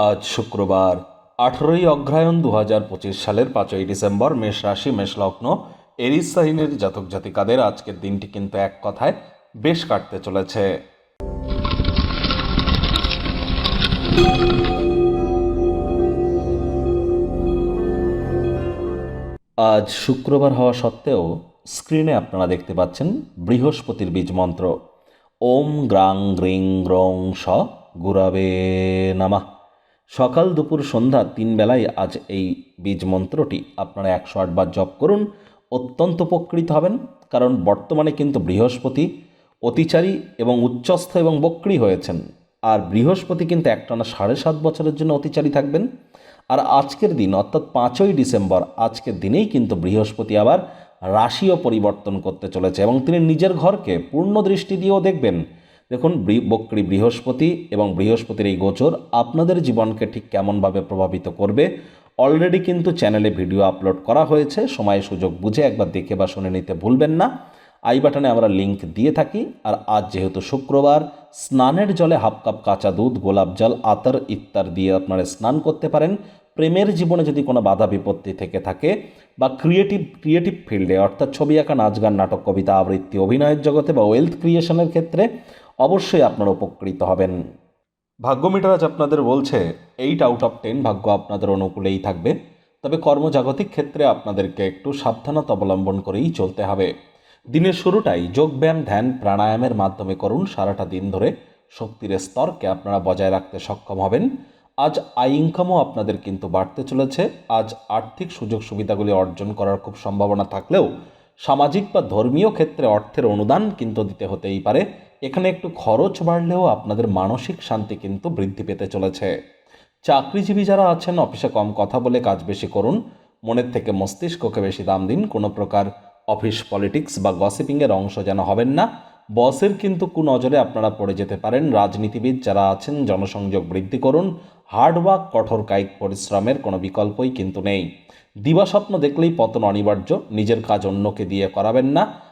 আজ শুক্রবার, আঠেরোই অগ্রহায়ণ দু হাজার পঁচিশ সালের পাঁচই ডিসেম্বর মেষ রাশি, মেষ লগ্ন এরিস সাইনের জাতক জাতিকাদের আজকের দিনটি কিন্তু এক কথায় বেশ কাটতে চলেছে। আজ শুক্রবার হওয়া সত্ত্বেও স্ক্রিনে আপনারা দেখতে পাচ্ছেন বৃহস্পতির বীজ মন্ত্র। ওম গ্রাং গ্রিং গ্রং স গুরাবে নামা। সকাল দুপুর সন্ধ্যা তিন বেলায় আজ এই বীজ মন্ত্রটি। আপনারা একশো আটবার জপ করুন, অত্যন্ত উপকৃত হবেন, কারণ বর্তমানে কিন্তু বৃহস্পতি অতিচারী এবং উচ্চস্থ এবং বক্রী হয়েছেন। আর বৃহস্পতি কিন্তু একটানা সাড়ে সাত বছরের জন্য অতিচারী থাকবেন। আর আজকের দিন, অর্থাৎ পাঁচই ডিসেম্বর, আজকের দিনেই কিন্তু বৃহস্পতি আবার রাশিও পরিবর্তন করতে চলেছে এবং তিনি নিজের ঘরকে পূর্ণ দৃষ্টি দিয়েও দেখবেন। দেখুন বক্রী বৃহস্পতি এবং বৃহস্পতির এই গোচর আপনাদের জীবনকে ঠিক কেমনভাবে প্রভাবিত করবে। অলরেডি কিন্তু চ্যানেলে ভিডিও আপলোড করা হয়েছে, সময় সুযোগ বুঝে একবার দেখে বা শুনে নিতে ভুলবেন না। আই বাটনে আমরা লিংক দিয়ে থাকি, আর আজ যেহেতু শুক্রবার, স্নানের জলে হাফ কাপ কাঁচা দুধ, গোলাপ জল, আতর ইত্যাদি দিয়ে আপনারা স্নান করতে পারেন। প্রেমের জীবনে যদি কোনো বাধা বিপত্তি থেকে থাকে বা ক্রিয়েটিভ ক্রিয়েটিভ ফিল্ডে অর্থাৎ ছবি আঁকা, নাচ গান, নাটক, কবিতা, আবৃত্তি, অভিনয়ের জগতে বা ওয়েলথ ক্রিয়েশনের ক্ষেত্রে অবশ্যই আপনারা উপকৃত হবেন। ভাগ্য মিটার আজ আপনাদের বলছে এইট আউট অফ টেন ভাগ্য আপনাদের অনুকূলেই থাকবে। তবে কর্মজাগতিক ক্ষেত্রে আপনাদেরকে একটু সাবধানতা অবলম্বন করেই চলতে হবে। দিনের শুরুটাই যোগব্যায়াম ধ্যান, প্রাণায়ামের মাধ্যমে করুন। সারাটা দিন ধরে শক্তির স্তরকে আপনারা বজায় রাখতে সক্ষম হবেন। আজ আই ইনকামও আপনাদের কিন্তু বাড়তে চলেছে। আজ আর্থিক সুযোগ সুবিধাগুলি অর্জন করার খুব সম্ভাবনা থাকলেও সামাজিক বা ধর্মীয় ক্ষেত্রে অর্থের অনুদান কিন্তু দিতে হতেই পারে। এখানে একটু খরচ বাড়লেও আপনাদের মানসিক শান্তি কিন্তু বৃদ্ধি পেতে চলেছে। চাকরিজীবী যারা আছেন, অফিসে কম কথা বলে কাজ বেশি করুন। মনের থেকে মস্তিষ্ককে বেশি দাম দিন। কোনো প্রকার অফিস পলিটিক্স বা গসিপিংয়ের অংশ যেন হবেন না। বসের কিন্তু কুনজরে আপনারা পড়ে যেতে পারেন। রাজনীতিবিদ যারা আছেন, জনসংযোগ বৃদ্ধি করুন। হার্ডওয়ার্ক কঠোর কায়িক পরিশ্রমের কোনো বিকল্পই কিন্তু নেই। দিবাস্বপ্ন দেখলেই পতন অনিবার্য। নিজের কাজ অন্যকে দিয়ে করাবেন না।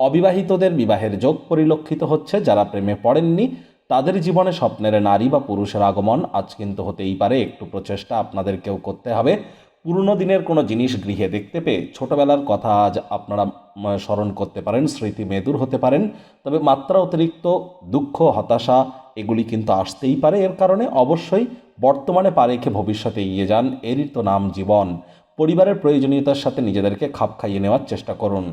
অবিবাহিতদের বিবাহের যোগ পরিলক্ষিত হচ্ছে, যারা প্রেমে পড়েননি, তাদের জীবনে স্বপ্নের নারী বা পুরুষের আগমন আজ কিন্তু হতেই পারে, একটু প্রচেষ্টা আপনাদেরকেও করতে হবে। পুরনো দিনের কোনো জিনিস গৃহে দেখতে পেয়ে ছোটবেলার কথা আজ আপনারা স্মরণ করতে পারেন, স্মৃতি মেদুর হতে পারেন, তবে মাত্রা অতিরিক্ত দুঃখ, হতাশা, এগুলি কিন্তু আসতেই পারে। এর কারণে অবশ্যই বর্তমানে পা রেখে ভবিষ্যতে এগিয়ে যান, এরই তো নাম জীবন। পরিবারের প্রয়োজনীয়তার সাথে নিজেদেরকে খাপ খাইয়ে নেওয়ার চেষ্টা করুন।